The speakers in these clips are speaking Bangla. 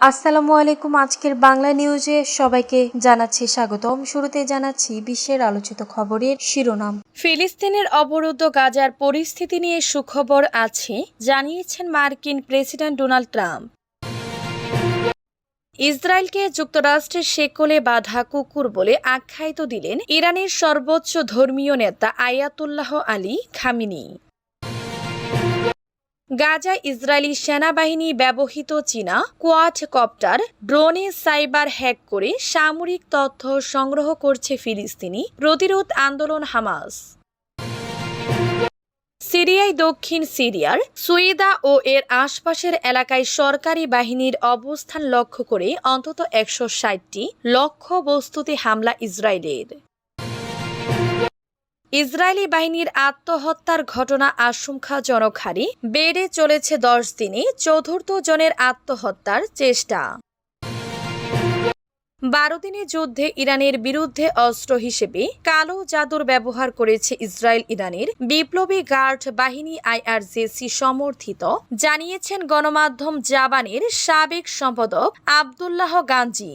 আসসালামু আলাইকুম। আজকের বাংলা নিউজে সবাইকে জানাচ্ছি স্বাগতম। শুরুতে জানাচ্ছি বিশ্বের আলোচিত খবরের শিরোনাম। ফিলিস্তিনের অবরুদ্ধ গাজার পরিস্থিতি নিয়ে সুখবর আছে, জানিয়েছেন মার্কিন প্রেসিডেন্ট ডোনাল্ড ট্রাম্প। ইসরায়েলকে যুক্তরাষ্ট্রের শেকলে বাধা কুকুর বলে আখ্যায়িত দিলেন ইরানের সর্বোচ্চ ধর্মীয় নেতা Ayatollah Ali Khamenei. Gaza Israeli সেনাবাহিনী ব্যবহৃত চীনা কোয়াড কপ্টার ড্রোনে সাইবার হ্যাক করে সামরিক তথ্য সংগ্রহ করছে ফিলিস্তিনি প্রতিরোধ আন্দোলন হামাস। সিরিয়ায় দক্ষিণ সিরিয়ার সুইদা ও এর আশপাশের এলাকায় সরকারি বাহিনীর অবস্থান লক্ষ্য করে অন্তত একশো ষাটটি লক্ষ্য বস্তুতে হামলা ইসরায়েলের। ইসরায়েলি বাহিনীর আত্মহত্যার ঘটনা আশঙ্কাজনক হারে বেড়ে চলেছে দশ দিনে চতুর্থ জনের আত্মহত্যার চেষ্টা। বারো দিনের যুদ্ধে ইরানের বিরুদ্ধে অস্ত্র হিসেবে কালো জাদুর ব্যবহার করেছে ইসরায়েল ইরানের বিপ্লবী গার্ড বাহিনী আইআরজেসি সমর্থিত, জানিয়েছেন গণমাধ্যম জাবানের সাবেক সম্পাদক আবদুল্লাহ গাঞ্জি।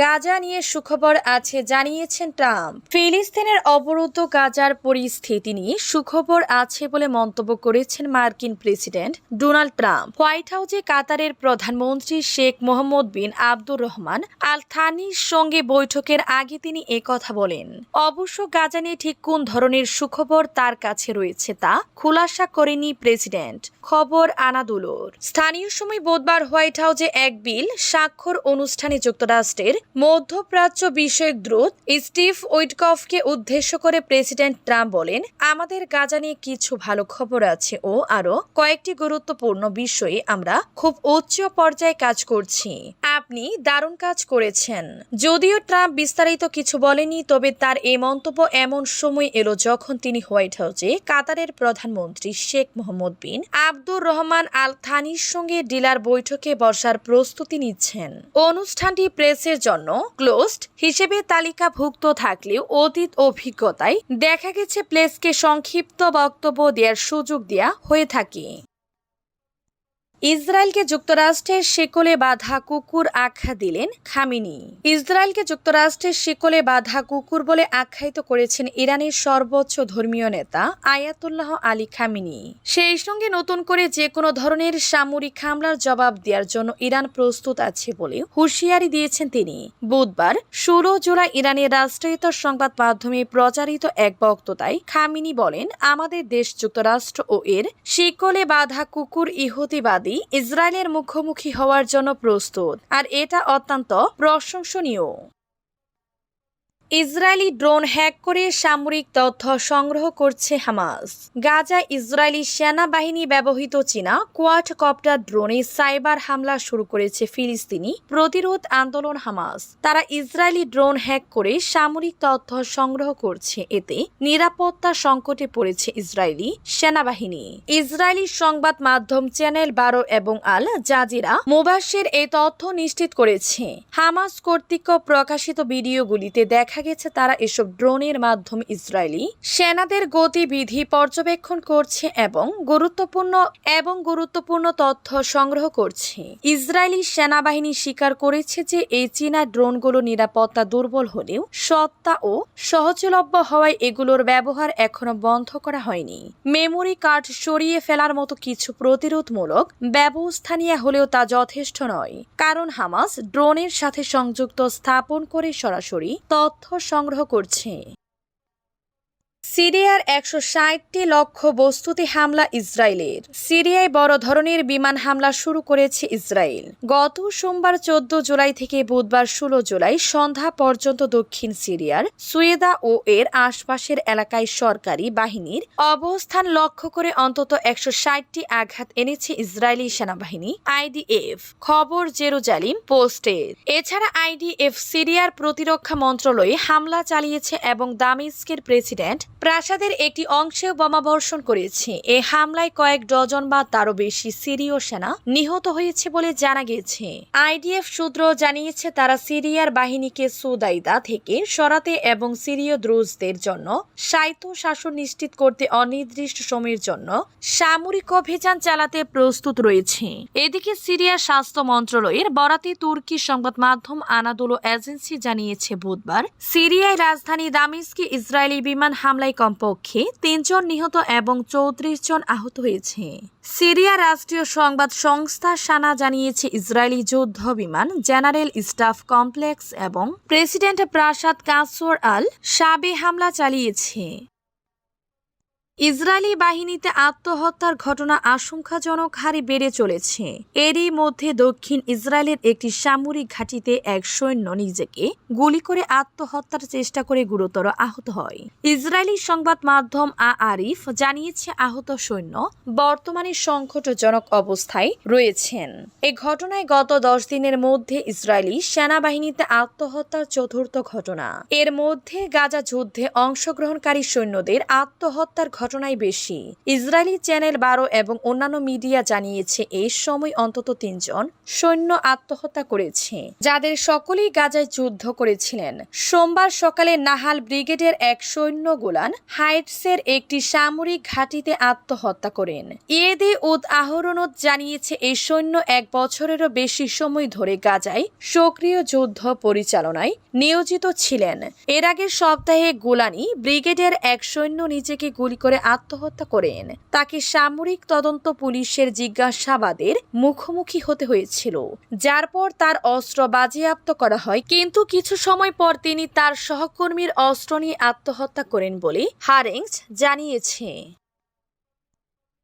গাজা নিয়ে সুখবর আছে, জানিয়েছেন ট্রাম্প। ফিলিস্তিনের অবরুদ্ধ গাজার পরিস্থিতি নিয়ে সুখবর আছে বলে মন্তব্য করেছেন মার্কিন প্রেসিডেন্ট ডোনাল্ড ট্রাম্প। হোয়াইট হাউসে কাতারের প্রধানমন্ত্রী শেখ মোহাম্মদ বিন আব্দুর রহমান আল থানির সঙ্গে বৈঠকের আগে তিনি কথা বলেন। অবশ্য গাজা নিয়ে ঠিক কোন ধরনের সুখবর তার কাছে রয়েছে তা খুলাসা করেনি প্রেসিডেন্ট। খবর আনাদুলোর। স্থানীয় সময় বুধবার হোয়াইট হাউসে এক বিল স্বাক্ষর অনুষ্ঠানে যুক্তরাষ্ট্রের মধ্যপ্রাচ্য বিষয়ক দ্রুত স্টিভ উইটকফকে উদ্দেশ্য করে প্রেসিডেন্ট ট্রাম্প বলেন, আমাদের গাজা নিয়ে কিছু ভালো খবর আছে ও আরও কয়েকটি গুরুত্বপূর্ণ বিষয়ে আমরা খুব উচ্চ পর্যায়ে কাজ করছি। আপনি দারুণ কাজ করেছেন। যদিও ট্রাম্প বিস্তারিত কিছু বলেনি, তবে তার এই মন্তব্য এমন সময় এলো যখন তিনি হোয়াইট হাউসে কাতারের প্রধানমন্ত্রী শেখ মোহাম্মদ বিন আব্দুর রহমান আল থানির সঙ্গে ডিলার বৈঠকে বসার প্রস্তুতি নিচ্ছেন। অনুষ্ঠানটি প্রেসের জন্য ক্লোজড হিসেবে তালিকাভুক্ত থাকলেও অতীত অভিজ্ঞতায় দেখা গেছে প্লেসকে সংক্ষিপ্ত বক্তব্য দেওয়ার সুযোগ দেওয়া হয়ে থাকে। ইসরায়েলকে যুক্তরাষ্ট্রের শিকলে বাধা কুকুর আখ্যা দিলেন খামিনি। ইসরায়েলকে যুক্তরাষ্ট্রের শিকলে বাধা কুকুর বলে আখ্যায়িত করেছেন ইরানের সর্বোচ্চ ধর্মীয় নেতা আয়াতুল্লাহ আলী খামিনি। সেই সঙ্গে নতুন করে যে কোনো ধরনের সামরিক হামলার জবাব দেওয়ার জন্য ইরান প্রস্তুত আছে বলে হুঁশিয়ারি দিয়েছেন তিনি। বুধবার ষোলো জুলাই ইরানের রাষ্ট্রায়ত্ত সংবাদ মাধ্যমে প্রচারিত এক বক্ততায় খামিনি বলেন, আমাদের দেশ যুক্তরাষ্ট্র ও এর শিকলে বাধা কুকুর ইহুদিবাদী ইসরায়েলের মুখোমুখি হওয়ার জন্য প্রস্তুত আর এটা অত্যন্ত প্রশংসনীয়। ইসরায়েলি ড্রোন হ্যাক করে সামরিক তথ্য সংগ্রহ করছে হামাস। গাজা ইসরায়েলি সেনাবাহিনী ব্যবহৃত চীনা কোয়াড কপ্টার ড্রোনে সাইবার হামলা শুরু করেছে ফিলিস্তিনি প্রতিরোধ আন্দোলন হামাস। তারা ইসরায়েলি ড্রোন হ্যাক করে সামরিক তথ্য সংগ্রহ করছে। এতে নিরাপত্তা সংকটে পড়েছে ইসরায়েলি সেনাবাহিনী। ইসরায়েলি সংবাদ মাধ্যম চ্যানেল বারো এবং আল জাজিরা মুবাসের এই তথ্য নিশ্চিত করেছে। হামাস কর্তৃক প্রকাশিত ভিডিওগুলিতে দেখা গেছে তারা এসব ড্রোনের মাধ্যমে ইসরায়েলি সেনাদের গতিবিধি পর্যবেক্ষণ করছে এবং গুরুত্বপূর্ণ এবং গুরুত্বপূর্ণ তথ্য সংগ্রহ করছে। ইসরায়েলি সেনাবাহিনী স্বীকার করেছে যে এই চীনা ড্রোনগুলো নিরাপত্তা দুর্বল হলেও সত্তা ও সহজলভ্য হওয়ায় এগুলোর ব্যবহার এখনও বন্ধ করা হয়নি। মেমোরি কার্ড সরিয়ে ফেলার মতো কিছু প্রতিরোধমূলক ব্যবস্থা নিয়ে হলেও তা যথেষ্ট নয়। কারণ হামাস ড্রোনের সাথে সংযুক্ত স্থাপন করে সরাসরি তথ্য সংগ্রহ করছে। সিরিয়ার একশো ষাটটি লক্ষ্য বস্তুতে হামলা ইসরায়েলের। সিরিয়ায় বড় ধরনের বিমান হামলা শুরু করেছে ইসরায়েল। গত সোমবার চোদ্দ জুলাই থেকে বুধবার ষোলো জুলাই সন্ধ্যা পর্যন্ত দক্ষিণ সিরিয়ার সুয়েদা ও এর আশপাশের এলাকায় সরকারি বাহিনীর অবস্থান লক্ষ্য করে অন্তত একশো ষাটটি আঘাত এনেছে ইসরায়েলি সেনাবাহিনী, আইডিএফ, খবর জেরুজালিম পোস্টের এছাড়া আইডিএফ সিরিয়ার প্রতিরক্ষা মন্ত্রণালয়ে হামলা চালিয়েছে এবং দামিস্কের প্রেসিডেন্ট প্রাসাদের একটি অংশে বোমাবর্ষণ করেছে। এ হামলায় কয়েক ডজন বা তারও বেশি সিরীয় সেনা নিহত হয়েছে বলে জানা গেছে। আইডিএফ সূত্র জানিয়েছে, তারা সিরিয়ার বাহিনীকে সুদাইদা থেকে সরাতে এবং সিরীয় দ্রুজদের জন্য সাইতো শাসন নিশ্চিত করতে অনির্দিষ্ট সময়ের জন্য সামরিক অভিযান চালাতে প্রস্তুত রয়েছে। এদিকে সিরিয়ার স্বাস্থ্য মন্ত্রণালয়ের বরাতে তুর্কি সংবাদ মাধ্যম আনাদোলো এজেন্সি জানিয়েছে, বুধবার সিরিয়ায় রাজধানী দামিস্কে ইসরায়েলি বিমান হামলায় কমপক্ষে তিনজন নিহত এবং চৌত্রিশ জন আহত হয়েছে। সিরিয়া রাষ্ট্রীয় সংবাদ সংস্থা সানা জানিয়েছে, ইসরায়েলি যুদ্ধ বিমান জেনারেল স্টাফ কমপ্লেক্স এবং প্রেসিডেন্ট প্রাসাদ কাসর আল সাবে হামলা চালিয়েছে। ইসরায়েলি বাহিনীতে আত্মহত্যার ঘটনা আশঙ্কাজনক হারে বেড়ে চলেছে। এরই মধ্যে দক্ষিণ ইসরায়েলের একটি সামরিক ঘাঁটিতে এক সৈন্য নিজেকে গুলি করে আত্মহত্যার চেষ্টা করে গুরুতর আহত হয়। ইসরায়েলি সংবাদ মাধ্যম আ আরিফ জানিয়েছে, আহত সৈন্য বর্তমানে সংকটজনক অবস্থায় রয়েছেন। এ ঘটনায় গত দশ দিনের মধ্যে ইসরায়েলি সেনাবাহিনীতে আত্মহত্যার চতুর্থ ঘটনা। এর মধ্যে গাজা যুদ্ধে অংশগ্রহণকারী সৈন্যদের আত্মহত্যার ঘটনাই বেশি। ইসরায়েলি চ্যানেল বারো এবং অন্যান্য মিডিয়া জানিয়েছে, এই সময় অন্তত তিনজন সৈন্য আত্মহত্যা করেছে, যাদের সকলেই গাজায় যুদ্ধ করেছিলেন। সোমবার সকালে নাহাল ব্রিগেডের এক সৈন্য গোলান হাইটসের একটি সামরিক ঘাঁটিতে আত্মহত্যা করেন। ইয়েদে উদ আহরনত জানিয়েছে, এই সৈন্য এক বছরেরও বেশি সময় ধরে গাজায় সক্রিয় যুদ্ধ পরিচালনায় নিয়োজিত ছিলেন। এর আগের সপ্তাহে গোলানি ব্রিগেডের এক সৈন্য নিজেকে গুলি করে আত্মহত্যা করেন তাকে সামরিক তদন্ত পুলিশের জিজ্ঞাসাবাদের মুখোমুখি হতে হয়েছিল। যার পর তার অস্ত্র বাজেয়াপ্ত করা হয়, কিন্তু কিছু সময় পর তিনি তার সহকর্মীর অস্ত্র নিয়ে আত্মহত্যা করেন বলে হারেংস জানিয়েছে।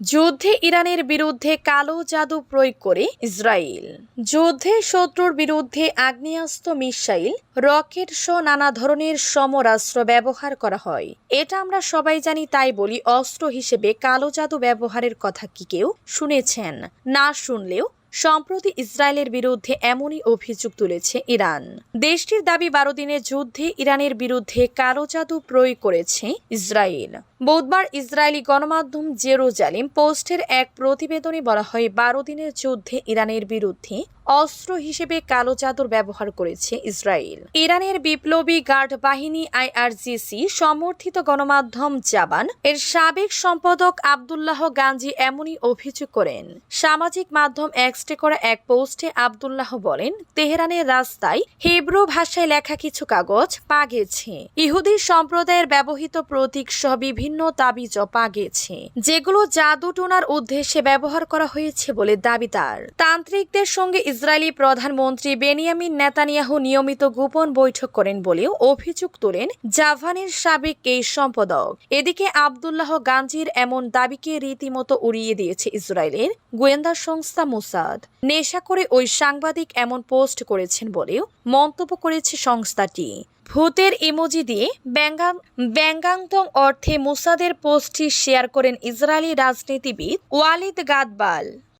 যুদ্ধে ইরানের বিরুদ্ধে কালো জাদু প্রয়োগ করে ইসরায়েল। যুদ্ধে শত্রুর বিরুদ্ধে আগ্নেয়াস্ত্র, মিসাইল, রকেট সহ নানা ধরনের সমরাস্ত্র ব্যবহার করা হয়। এটা আমরা সবাই জানি, তাই বলি অস্ত্র হিসেবে কালো জাদু ব্যবহারের কথা কি কেউ শুনেছেন? না শুনলেও সম্প্রতি ইসরায়েলের বিরুদ্ধে এমনই অভিযোগ তুলেছে ইরান। দেশটির দাবি, বারো দিনের যুদ্ধে ইরানের বিরুদ্ধে কালো জাদু প্রয়োগ করেছে ইসরায়েল। বুধবার ইসরায়েলি গণমাধ্যম জেরুজালিম পোস্টের এক প্রতিবেদনে বলা হয়, বারো দিনের যুদ্ধে ইরানের বিরুদ্ধে অস্ত্র হিসেবে কালো চাদর ব্যবহার করেছে ইসরায়েল। ইরানের বিপ্লবী গার্ড বাহিনী আইআরজিসি সমর্থিত গণমাধ্যম জাবান এর সাবেক সম্পাদক আবদুল্লাহ গাঞ্জি এমনই অভিযোগ করেন। সামাজিক মাধ্যম এক্সটে করা এক পোস্টে আবদুল্লাহ বলেন, তেহরানের রাস্তায় হেব্রু ভাষায় লেখা কিছু কাগজ পা গেছে ইহুদি সম্প্রদায়ের ব্যবহৃত প্রতীক সহ বিভিন্ন তাবিজ পা গেছে যেগুলো জাদু টোনার উদ্দেশ্যে ব্যবহার করা হয়েছে বলে দাবি তার। তান্ত্রিকদের সঙ্গে ইসরায়েলি প্রধানমন্ত্রী বেনিয়ামিন নেতানিয়াহু নিয়মিত গোপন বৈঠক করেন বলেও অভিযোগ তোলেন জাভানের সাবেক এই সম্পাদক। এদিকে আবদুল্লাহ গাঞ্জির এমন দাবিকে রীতিমতো উড়িয়ে দিয়েছে ইসরায়েলের গোয়েন্দা সংস্থা মোসাদ। নেশা করে ওই সাংবাদিক এমন পোস্ট করেছেন বলেও মন্তব্য করেছে সংস্থাটি। ভূতের ইমোজি দিয়ে ব্যঙ্গাং ব্যঙ্গান্তং অর্থে মুসাদের পোস্টটি শেয়ার করেন ইসরায়েলি রাজনীতিবিদ ওয়ালিদ গাদবাল।